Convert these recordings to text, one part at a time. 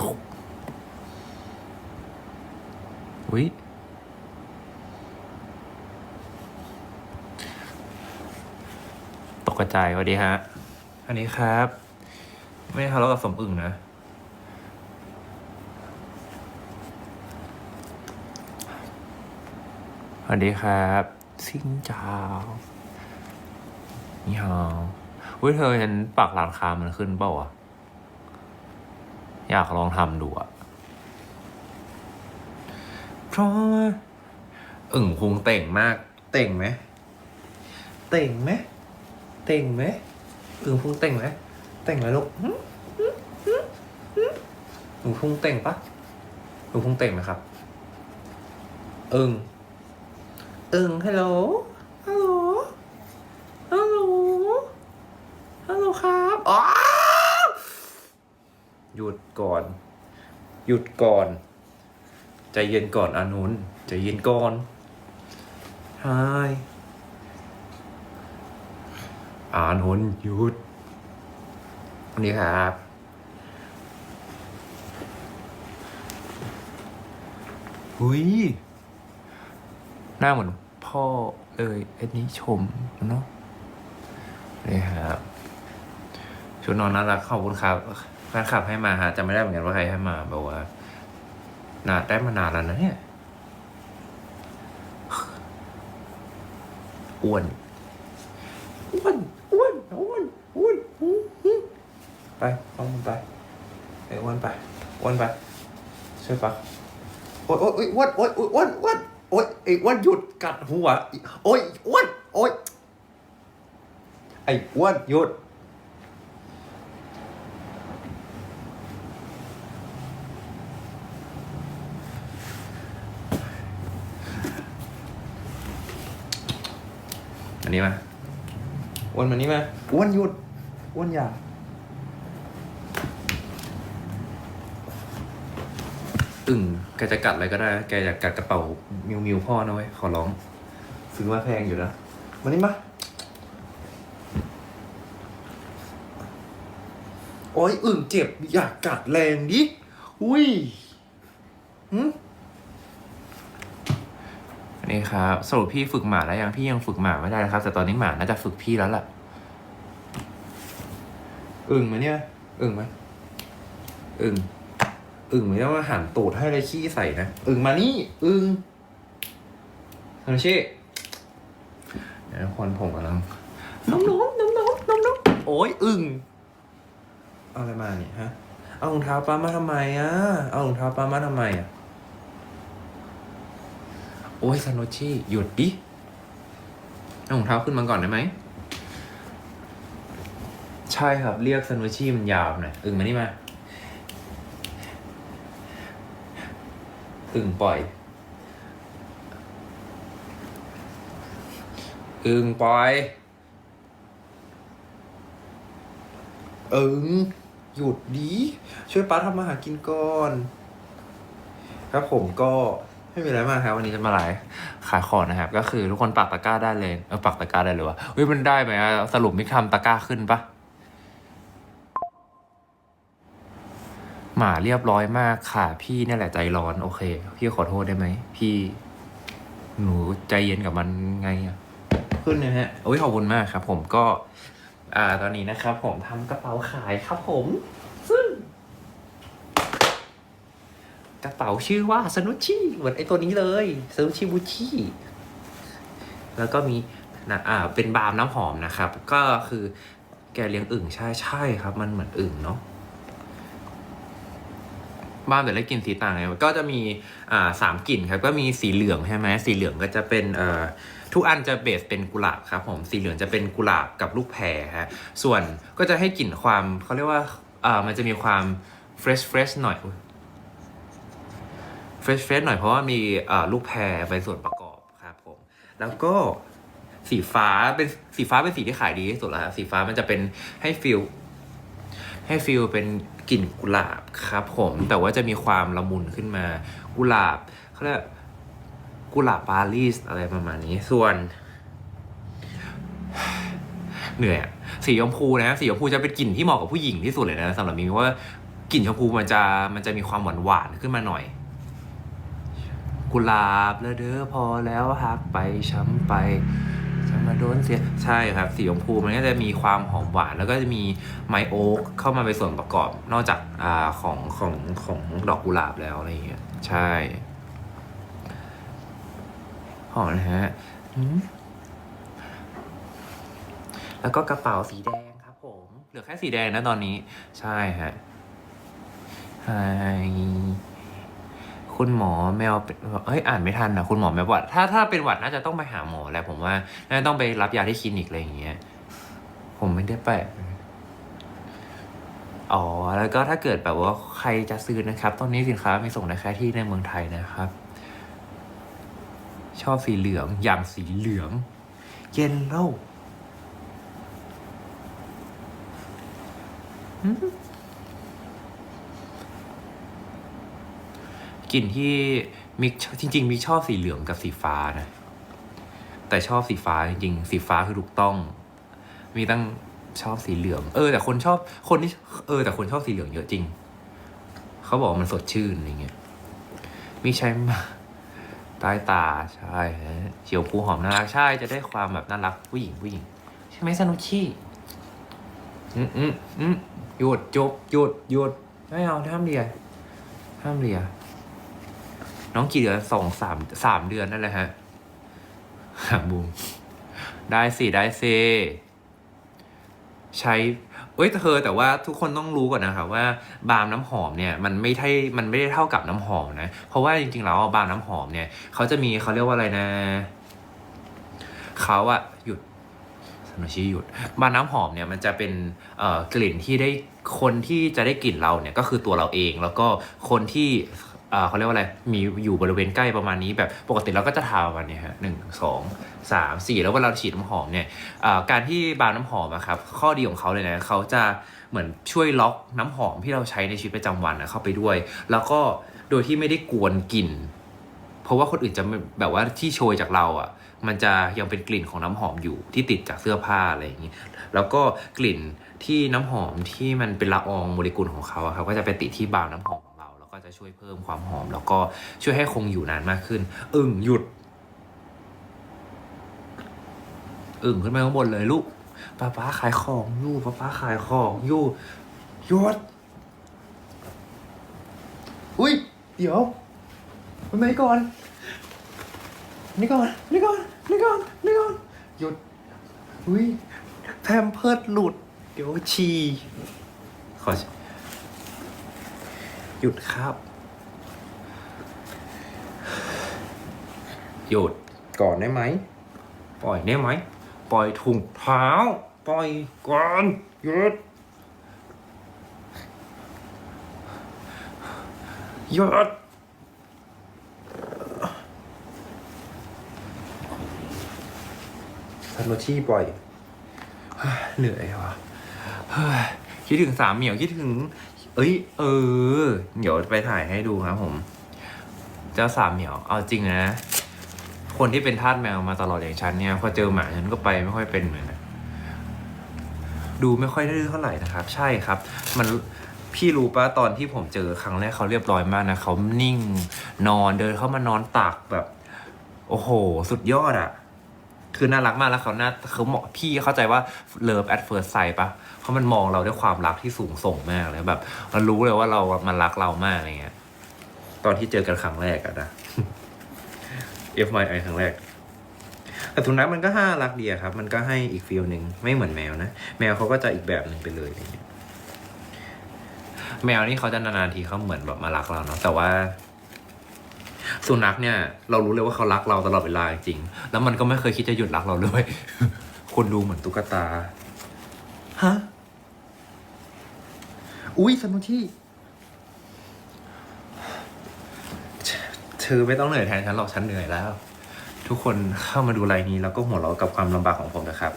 สุกอุ้ยตกกระจายสวัสดีฮะ อันนี้ครับ ไม่ทะเลาะกับสมอึ่งนะสวัสดีครับซิงจาวนี่ฮาวอุ้ยเธอฉันปักหลังคามันขึ้นเปล่าวะ อยากลองทำดูอะเพราะว่าอึ่งพุงเต่งมาก เต่งไหมเต่งไหมเต่งไหมอึ่งพุงเต่งไหมเต่งไหมลูกอึ่งพุงเต่งปะอึ่งพุงเต่งไหมครับ อึ่งอึ่งฮัลโหล ฮัลโหล ฮัลโหลครับอ๋อ หยุดก่อน หยุดก่อน ใจเย็นก่อนอานุนใจเย็นก่อนฮายอานุนหยุดนี่ครับ หุย หน้าเหมือนพ่อเลยอันนี้ชมเนาะนี่ครับ ชุดนอนน่ารักขอบคุณครับ แฟนคลับให้มาฮะจำไม่ได้เหมือนกันว่าใครให้มาบอกว่านานได้มานานแล้วนะเนี่ยอ้วนอ้วนอ้วนอ้วนอ้วนอื้อหือไปเอามันไปไอ้อ้วนไปอ้วนไปช่วยปะโอ๊ยโอ๊ยอ้วนโอ๊ยโอ๊ยอ้วนอ้วนโอ๊ยไอ้อ้วนหยุดกัดหัวโอ๊ยอ้วนโอ๊ยไอ้อ้วนหยุด นนี้มาอ้วนมานี่มาอ้วนหยุดอ้วนอย่าอึ่งแกจะกัดอะไรก็ได้ แกอยากกัดกระเป๋ามิวมิวพ่อนะเว้ยขอร้อง ซื้อมาแพงอยู่นะมานี่มาโอ้ยอึ่งเจ็บ อยากกัดแรงดิ อุ้ยหืมอั นนี้ครับสรุปพี่ฝึกหมาแล้วยังพี่ยังฝึกหมาไม่ได้นะครับ แต่ตอนนี้หมาน่าจะฝึกพี่แล้วล่ะอึ่งไหมเนี่ยอึ่งไหมอึ่งอึ่งไม่ต้องมาหันตูดให้อะไรขี้ใส่นะอึ่งมานี่อึ่งฮานุชิเดี๋ยวคนผมกำลังน้องน้องน้องน้องน้องน้องโอ้ยอึ่งเอาอะไรมาเนี่ยฮะเอารองเท้าป้ามาทำไมอะเอารองเท้าป้ามาทำไมอะ โอ้ยซานโนชิหยุดดิเอารองเท้าขึ้นมาก่อนได้ไหม ใช่ครับ เรียกซานโนชิมันยาวหน่อยอึ่งมานี่มา อึ่งปล่อย อึ่งปล่อย อึ่งหยุดดีช่วยป้าทำมาหากินก่อน ครับผมก็ ไม่มีอะไรมากครับวันนี้จะมาไลฟ์ขายของนะครับ ก็คือทุกคนปักตะกร้าได้เลยเออปักตะกร้าได้เลยวะเฮ้ยมันได้ไหมอะสรุปมิกทำตะกร้าขึ้นปะหมาเรียบร้อยมากค่ะ พี่เนี่ยแหละใจร้อนโอเค พี่ขอโทษได้ไหมพี่ หนูใจเย็นกับมันไงอะขึ้นนะฮะโอ้ยขอบคุณมากครับ ผมก็ อ่าตอนนี้นะครับ ผมทำกระเป๋าขายครับผม ซึ่ง กระเป๋าชื่อว่าสนุชิเหมือนไอตัวนี้เลยสนุชิบูชิแล้วก็มีนะอ่าเป็นบาล์มน้ำหอมนะครับ ก็คือแกเลี้ยงอึ่งใช่ใช่ครับ มันเหมือนอึ่งเนาะบ้ามแต่ละกลิ่นสีต่างไงก็จะมีอ่าสามกลิ่นครับก็มีสีเหลืองใช่ไหมสีเหลืองก็จะเป็นเอ่อทุกอันจะเบสเป็นกุหลาบครับผมสีเหลืองจะเป็นกุหลาบกับลูกแพรฮะส่วนก็จะให้กลิ่นความเขาเรียกว่าอ่ามันจะมีความเฟรชเฟรชหน่อย เฟรชเฟรชหน่อยเพราะว่ามีลูกแพรเป็นส่วนประกอบครับผม แล้วก็สีฟ้าเป็นสีฟ้าเป็นสีที่ขายดีที่สุดแล้วสีฟ้ามันจะเป็นให้ฟิลให้ฟิลเป็นกลิ่นกุหลาบครับผมแต่ว่าจะมีความละมุนขึ้นมา กุหลาบเขาเรียกกุหลาบปารีสอะไรประมาณนี้ส่วน เหนื่อยสีชมพูนะสีชมพูจะเป็นกลิ่นที่เหมาะกับผู้หญิงที่สุดเลยนะสำหรับมินว่ากลิ่นชมพูมันจะมันจะมีความหวานหวานขึ้นมาหน่อย กุหลาบแล้วเด้อพอแล้วฮักไปช้ำไปจะมาโดนเสียใช่ครับสีชมพูมันก็จะมีความหอมหวาน แล้วก็จะมีไมโอ๊กเข้ามาเป็นส่วนประกอบนอกจากอ่าของของของดอกกุหลาบแล้วอะไรอย่างเงี้ยใช่หอมนะฮะแล้วก็กระเป๋าสีแดงครับผม เหลือแค่สีแดงนะตอนนี้ ใช่ฮะไฮ คุณหมอแมวเอ้ยอ่านไม่ทันนะคุณหมอแมวหวัดถ้าถ้าเป็นหวัดน่าจะต้องไปหาหมอแหละผมว่าน่าจะต้องไปรับยาที่คลินิกอะไรอย่างเงี้ยผมไม่ได้ไปอ๋อ แล้วก็ถ้าเกิดแบบว่าใครจะซื้อนะครับ ตอนนี้สินค้ามีส่งได้แค่ที่ในเมืองไทยนะครับ ชอบสีเหลือง อย่างสีเหลืองเย็นเล่าอืม กลิ่นที่มิกจริงๆมิกชอบสีเหลืองกับสีฟ้านะ แต่ชอบสีฟ้าจริงๆสีฟ้าคือถูกต้อง มีตั้งชอบสีเหลือง เออ แต่คนชอบคนที่เออแต่คนชอบสีเหลืองเยอะจริง เขาบอกมันสดชื่นอะไรเงี้ยมีใช้มาใต้ตาใช่เขียวผูหอมน่ารักใช่จะได้ความแบบน่ารักผู้หญิงผู้หญิง ใช่ไหมสนุชี่อืมอืมอืมหยุดจบหยุดหยุดไม่เอาห้ามเลียห้ามเลีย น้องกี่เดือนสองสามสามเดือนนั่นแหละฮะหาบูมได้สิ ได้สิใช้เอ้ยเธอแต่ว่าทุกคนต้องรู้ก่อนนะครับว่าบาล์มน้ำหอมเนี่ยมันไม่ใช่มันไม่ได้เท่ากับน้ำหอมนะ เพราะว่าจริงๆแล้วบาล์มน้ำหอมเนี่ยเขาจะมีเขาเรียกว่าอะไรนะเขาอะหยุดสมาชิหยุดบาล์มน้ำหอมเนี่ยมันจะเป็นเอ่อกลิ่นที่ได้คนที่จะได้กลิ่นเราเนี่ยก็คือตัวเราเอง แล้วก็คนที่ เขาเรียกว่าอะไร มีอยู่บริเวณใกล้ประมาณนี้แบบปกติเราก็จะทาประมาณนี้ฮะหนึ่งสองสามสี่แล้วเวลาเราฉีดน้ำหอมเนี่ยการที่บาล์น้ำหอมอะครับข้อดีของเขาเลยนะเขาจะเหมือนช่วยล็อกน้ำหอมที่เราใช้ในชีวิตประจำวันนะเข้าไปด้วย แล้วก็โดยที่ไม่ได้กวนกลิ่น เพราะว่าคนอื่นจะแบบว่าที่โชยจากเราอะ มันจะยังเป็นกลิ่นของน้ำหอมอยู่ที่ติดจากเสื้อผ้าอะไรอย่างนี้แล้วก็กลิ่นที่น้ำหอมที่มันเป็นละอองโมเลกุลของเขาครับก็จะไปติดที่บาล์มน้ำหอม จะช่วยเพิ่มความหอม แล้วก็ช่วยให้คงอยู่นานมากขึ้น อึ่งหยุด อึ่งขึ้นไปข้างบนเลยลูกป้าป้าขายของอยู่ป้าป้าขายของอยู่หยุดอุ้ยเดี๋ยวไปไหนก่อนนี่ก่อนนี่ก่อนนี่ก่อนนี่ก่อนหยุดอุ้ยแพมเพิร์ดหลุด เดี๋ยวฉี่ขอ หยุดครับ หยุดก่อนได้ไหม ปล่อยได้ไหม ปล่อยถุงเท้า ปล่อยก่อนหยุดหยุดซันโนชี่ปล่อยเฮ้ยเหนื่อยว่ะเฮ้ยคิดถึงสามเหมียวคิดถึง เอ้ย เออ เดี๋ยวไปถ่ายให้ดูครับผม เจ้าสามเหมียว เอาจริงนะ คนที่เป็นทาสแมวมาตลอดอย่างฉันเนี่ยพอเจอหมาฉันก็ไปไม่ค่อยเป็นเหมือนนะดูไม่ค่อยดื้อเท่าไหร่นะครับ ใช่ครับ มันพี่รู้ปะตอนที่ผมเจอครั้งแรกเขาเรียบร้อยมากนะเขานิ่ง นอนเดินเข้ามานอนตักแบบ โอ้โห สุดยอดอะ คือน่ารักมากแล้วเขาน้าเขาเหมาะพี่เข้าใจว่าเลิฟแอดเฟิร์สไซปะเพราะมันมองเราด้วยความรักที่สูงส่งมากเลยแบบ มันรู้เลยว่าเรา มันรักเรามากอะไรเงี้ย ตอนที่เจอกันครั้งแรกอะนะ F Y I ครั้งแรกแต่สุนัขมันก็ห้ารักเดีอะครับ มันก็ให้อีกฟีลหนึ่งไม่เหมือนแมวนะ แมวเขาก็จะอีกแบบหนึ่งไปเลยอะไรเงี้ยแมวนี่เขาจะนานๆทีเขาเหมือนแบบมารักเราเนาะแต่ว่า สุนัขเนี่ยเรารู้เลยว่าเขารักเราตลอดเวลาจริงๆแล้วมันก็ไม่เคยคิดจะหยุดรักเราเลยคนดูเหมือนตุ๊กตาฮะอุ้ยสนุที่เธอไม่ต้องเหนื่อยแทนฉันหรอกฉันเหนื่อยแล้ว ทุกคนเข้ามาดูไลน์นี้แล้วก็หัวเราะกับความลำบากของผมนะครับ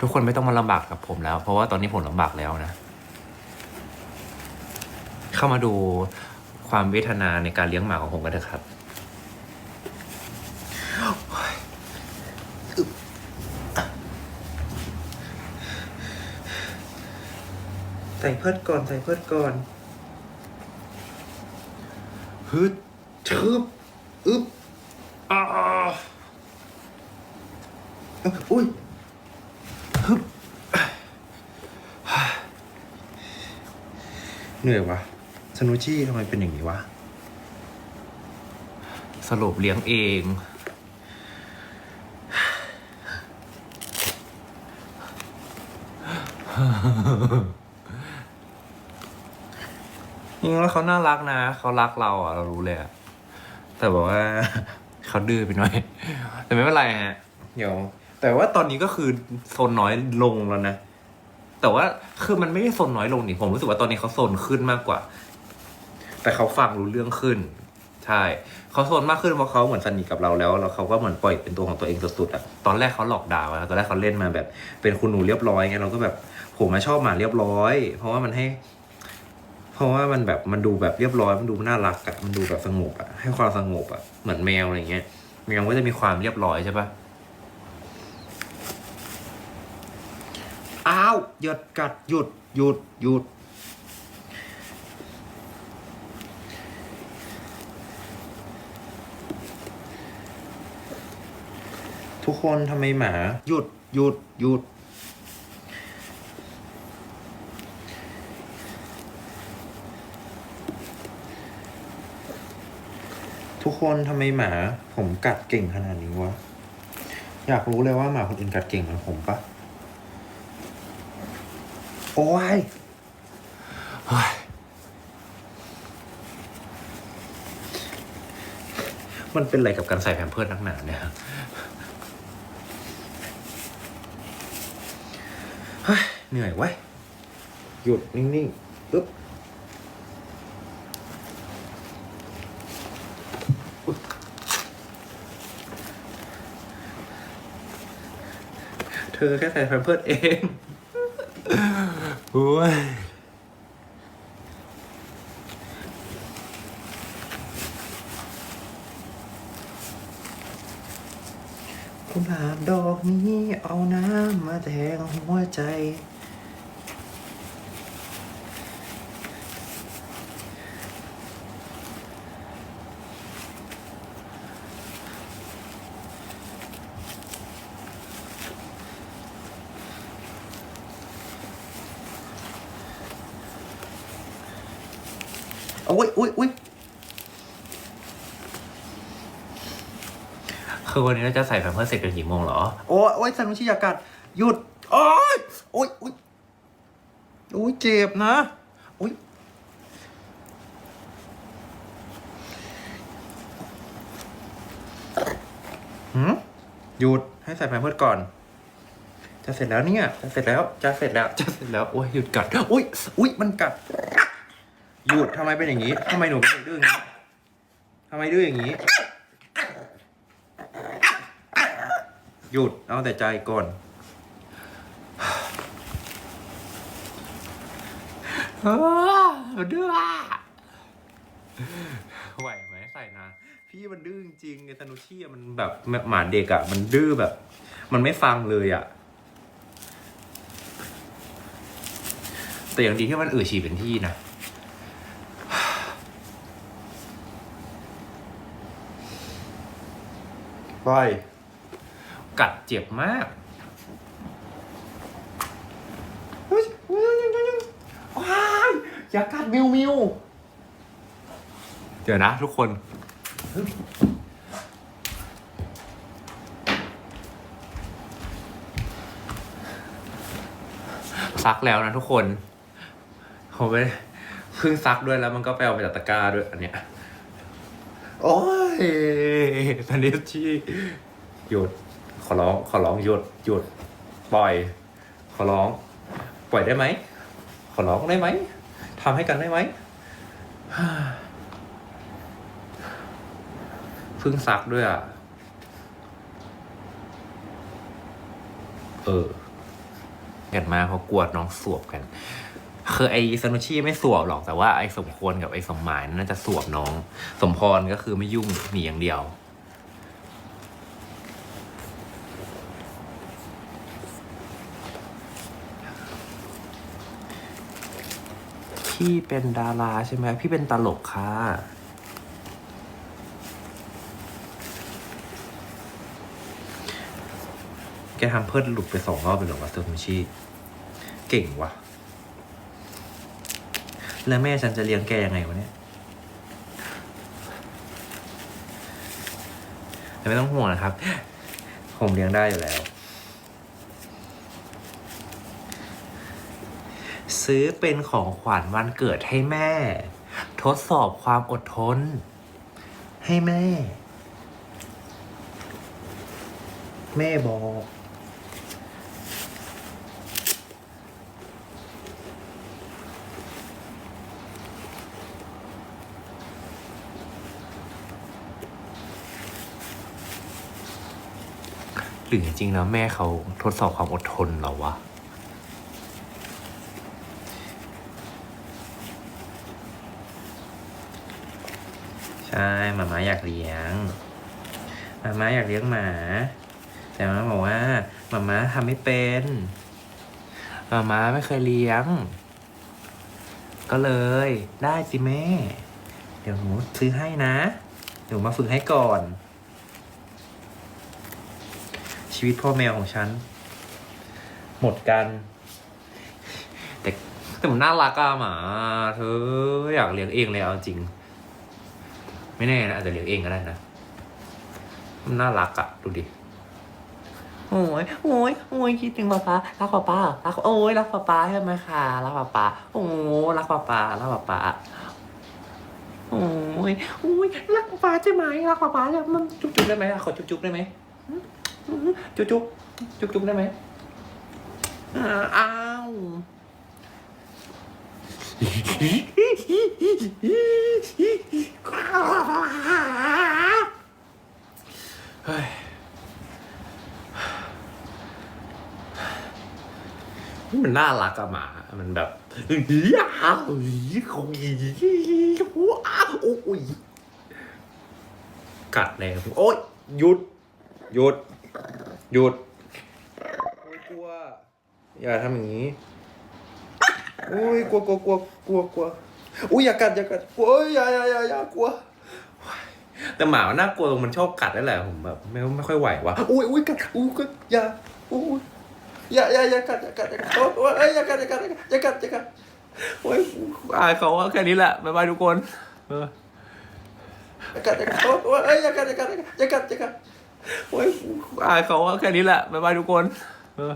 ทุกคนไม่ต้องมาลำบากกับผมแล้ว เพราะว่าตอนนี้ผมลำบากแล้วนะ เข้ามาดู ความเวทนาในการเลี้ยงหมาของผมกันเถอะครับ ใส่เพิดก่อนใส่เพิดก่อนฮึดชืบอึ๊บอ่าอุ้ยฮึบเหนื่อยวะ สนุชี่ทำไมเป็นอย่างนี้วะ สรุปเลี้ยงเอง จริงๆแล้วเขาน่ารักนะ เขารักเราอะ เรารู้เลยอะแต่บอกว่า เขาดื้อไปหน่อย แต่ไม่เป็นไรฮะ เดี๋ยว แต่ว่าตอนนี้ก็คือโซนน้อยลงแล้วนะแต่ว่าคือมันไม่ได้โซนน้อยลงนี่ผมรู้สึกว่าตอนนี้เขาโซนขึ้นมากกว่า แต่เขาฟังรู้เรื่องขึ้น ใช่เขาโซนมากขึ้นเพราะเขาเหมือนสนิทกับเราแล้วแล้วเขาก็เหมือนปล่อยเป็นตัวของตัวเองสุดๆอะตอนแรกเขาหลอกดาวอะตอนแรกเขาเล่นมาแบบ เป็นคุณหนูเรียบร้อยไงเราก็แบบผมมาชอบหมาเรียบร้อย เพราะว่ามันให้ เพราะว่ามันแบบมันดูแบบเรียบร้อย มันดูน่ารักอะมันดูแบบสงบอะให้ความสงบอะเหมือนแมวอะไรเงี้ยแมวก็จะมีความเรียบร้อยใช่ปะอ้าวหยุดกัดหยุดหยุดหยุด ทุกคนทำไมหมา หยุดหยุดหยุด ทุกคนทำไมหมา ผมกัดเก่งขนาดนี้วะ อยากรู้เลยว่าหมาคนอื่นกัดเก่งเหมือนผมปะโอ้ยเฮ้ยมันเป็นอะไรกับการใส่แผ่นเพิร์ดนักหนาเนี่ย เฮ้ยเหนื่อยเว้ยหยุดนิ่งๆปึ๊บเธอแค่ใส่แพมเพิร์ดเองโอ้ยกุหลาบดอกนี้เอาน้ำมาแทงหัวใจ อ้ยอุ้ยอุ้ยคือวันนี้เราจะใส่แพมเพิร์สเสร็จกันกี่โมงเหรอ โอ้ยโอ้ยสันวิชิยากัดหยุด โอ้ยโอ้ยโอ้ยโอ้ยเจ็บนะโอ้ยหืมหยุดให้ใส่แพมเพิร์สก่อน จะเสร็จแล้วเนี่ย จะเสร็จแล้ว จะเสร็จแล้ว จะเสร็จแล้ว โอ้ยหยุดกัด อุ้ยอุ้ยมันกัด หยุดทำไมเป็นอย่างนี้ทำไมหนูเป็นดื้ออย่างนี้ทำไมดื้ออย่างนี้ หยุดเอาแต่ใจก่อนเออดื้ออะไหวไหมใส่นะ พี่มันดื้อจริงๆไอ้ธนุชี่อะมันแบบหมาเด็กอะมันดื้อแบบ มันไม่ฟังเลยอะแต่อย่างดีที่มันเอือฉี่เป็นที่นะ ไปกัดเจ็บมากเฮ้ยเฮ้ยเฮ้ยเฮ้ยว้ายอย่ากัดมิวมิวเดี๋ยวนะทุกคน ซักแล้วนะทุกคนผมไปเพิ่งซักด้วยแล้วมันก็ไปเอาไปจากตะกร้าด้วยอันเนี้ย โอ้ย ทันเดชีหยุดขอร้องขอร้องหยุดหยุดปล่อย ขอร้อง ปล่อยได้ไหมขอร้องได้ไหมทำให้กันได้ไหมเพิ่งซักด้วยอะ เออกันมาเพรากลัวน้องสวบกัน คือไอ้ซานุชิไม่สวบหรอกแต่ว่าไอ้สมควรกับไอ้สมหมายน่าจะสวบน้อง สมพรก็คือไม่ยุ่งหนีอย่างเดียว พี่เป็นดาราใช่ไหมพี่เป็นตลกค่ะแกทำเพิ่นหลุดไปสองรอบเป็นหรอวะเซอร์มิชีเก่งว่ะ แล้วแม่ฉันจะเลี้ยงแกยังไงวะเนี่ยแต่ไม่ต้องห่วงนะครับ ผมเลี้ยงได้อยู่แล้ว ซื้อเป็นของขวัญวันเกิดให้แม่ ทดสอบความอดทน ให้แม่ แม่บอก หรือจริงๆแล้วแม่เขาทดสอบความอดทนเรอวะใช่หมาม้าอยากเลี้ยงหมาม้าอยากเลี้ยงหมา แต่หมาบอกว่าหมาม้าทำไม่เป็นหมาม้าไม่เคยเลี้ยง ก็เลยได้สิแม่ เดี๋ยวหนูซื้อให้นะเดี๋ยวมาฝึกให้ก่อน ชีวิตพ่อแมวของฉัน หมดกัน แต่แต่มันน่ารักอะหมาเธออยากเลี้ยงเองเลยเอาจริง ไม่แน่นะอาจจะเลี้ยงเองก็ได้นะมันน่ารักอะดูดิโอ้ยโอ้ยโอ้ยคิดถึงป๊าป๊ารักป๊าป๊ารักโอ้ยรักป๊าป๊าใช่ไหมคะรักป๊าป๊าโอ้รักป๊าป๊ารักป๊าป๊าโอ้ยโอ้ยรักป๊าใช่ไหมรักป๊าป๊าเนี่ยมันจุ๊บจุ๊บได้ไหมขอจุ๊บจุ๊บได้ไหม จุ๊บจุ๊บจุ๊บจุ๊บได้ไหมอ้าวเฮ้ยมันน่ารักอะหมา มันแบบเฮ้ยอ้าวเฮ้ยเขาอีว้าโอ้ยกัดแรงโอ๊ยหยุดหยุด หยุดโอ้ยกลัว อย่าทำอย่างนี้โอ้ยกลัวกลัวกลัวกลัวกลัวอุ้ยอย่ากัดอย่ากัดกลัวเอ้ยอย่าอย่าอย่าอย่ากลัว แต่หมามันน่ากลัวตรงมันชอบกัดนั่นแหละผมแบบไม่ไม่ค่อยไหววะอุ้ยอุ้ยกัดอุ้ยกัดอย่าอุ้ยอย่าอย่าอย่ากัดอย่ากัดอย่ากัดโอ้ยเอ้ยอย่ากัดอย่ากัดอย่ากัดอย่ากัดโอ้ยอายเขาอะแค่นี้แหละบ๊ายบายทุกคนเอออย่ากัดอย่ากัดโอ้ยเอ้ยอย่ากัดอย่ากัดอย่ากัดอย่ากัด โอ้ยอายเขาว่าแค่นี้แหละบ๊ายบายทุกคน เออ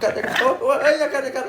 อย่ากัดอย่ากัดโอ้ยเอ้ยอย่ากัดอย่ากัด